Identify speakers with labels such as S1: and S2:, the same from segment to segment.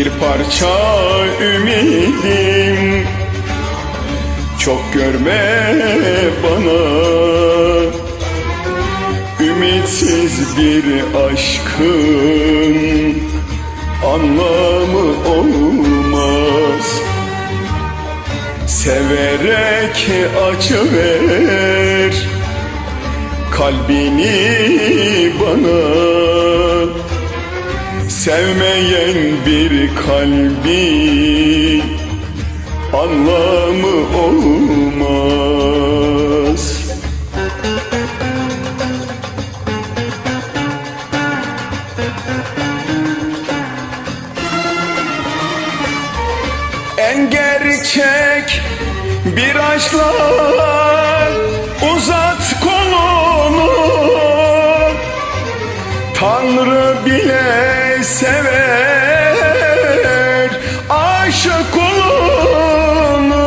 S1: Bir parça ümidim. Çok görme bana. Ümitsiz bir aşkın Anlamı olmaz. Severek acı ver Kalbini bana Sevmeyen bir kalbi Anlamı olmaz. En gerçek bir aşkla uzat aşık olunu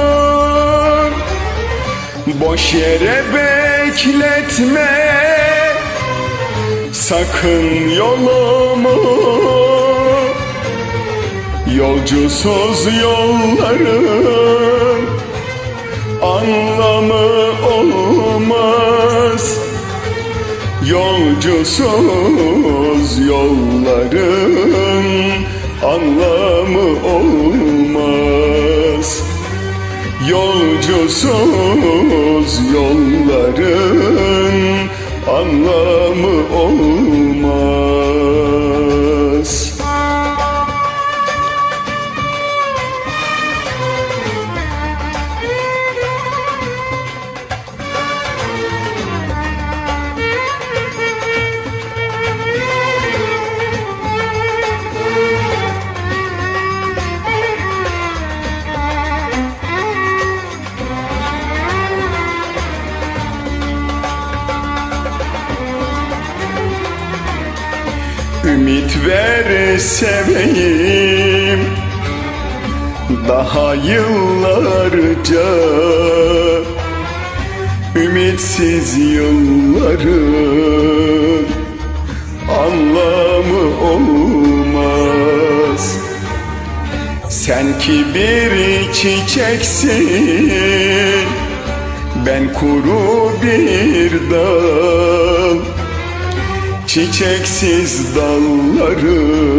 S1: Boş yere bekletme sakın yolumu. Yolcusuz yolların anlamı olmaz. Yolcusuz yolların anlamı Yolcusuz yolların Ümit ver seveyim Daha yıllarca Ümitsiz yılların Anlamı olmaz. Sen ki bir çiçeksin Ben kuru bir dal Çiçeksiz dalların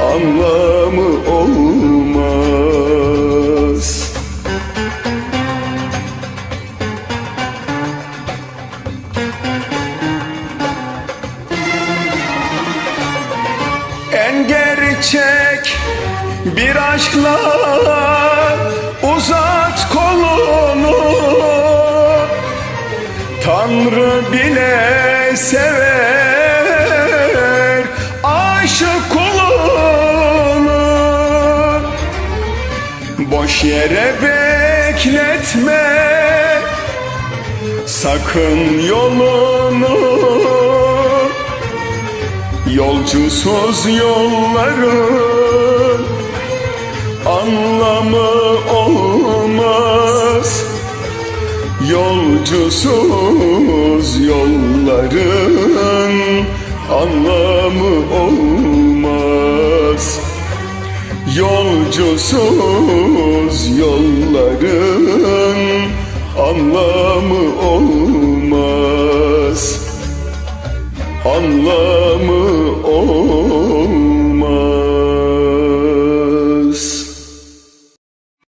S1: anlamı olmaz. En gerçek bir aşkla Boş yere bekletme. Sakın yolunu. Yolcusuz yolların anlamı olmaz. Yolcusuz yolların anlamı olmaz Yolcusuz yolların anlamı olmaz. Anlamı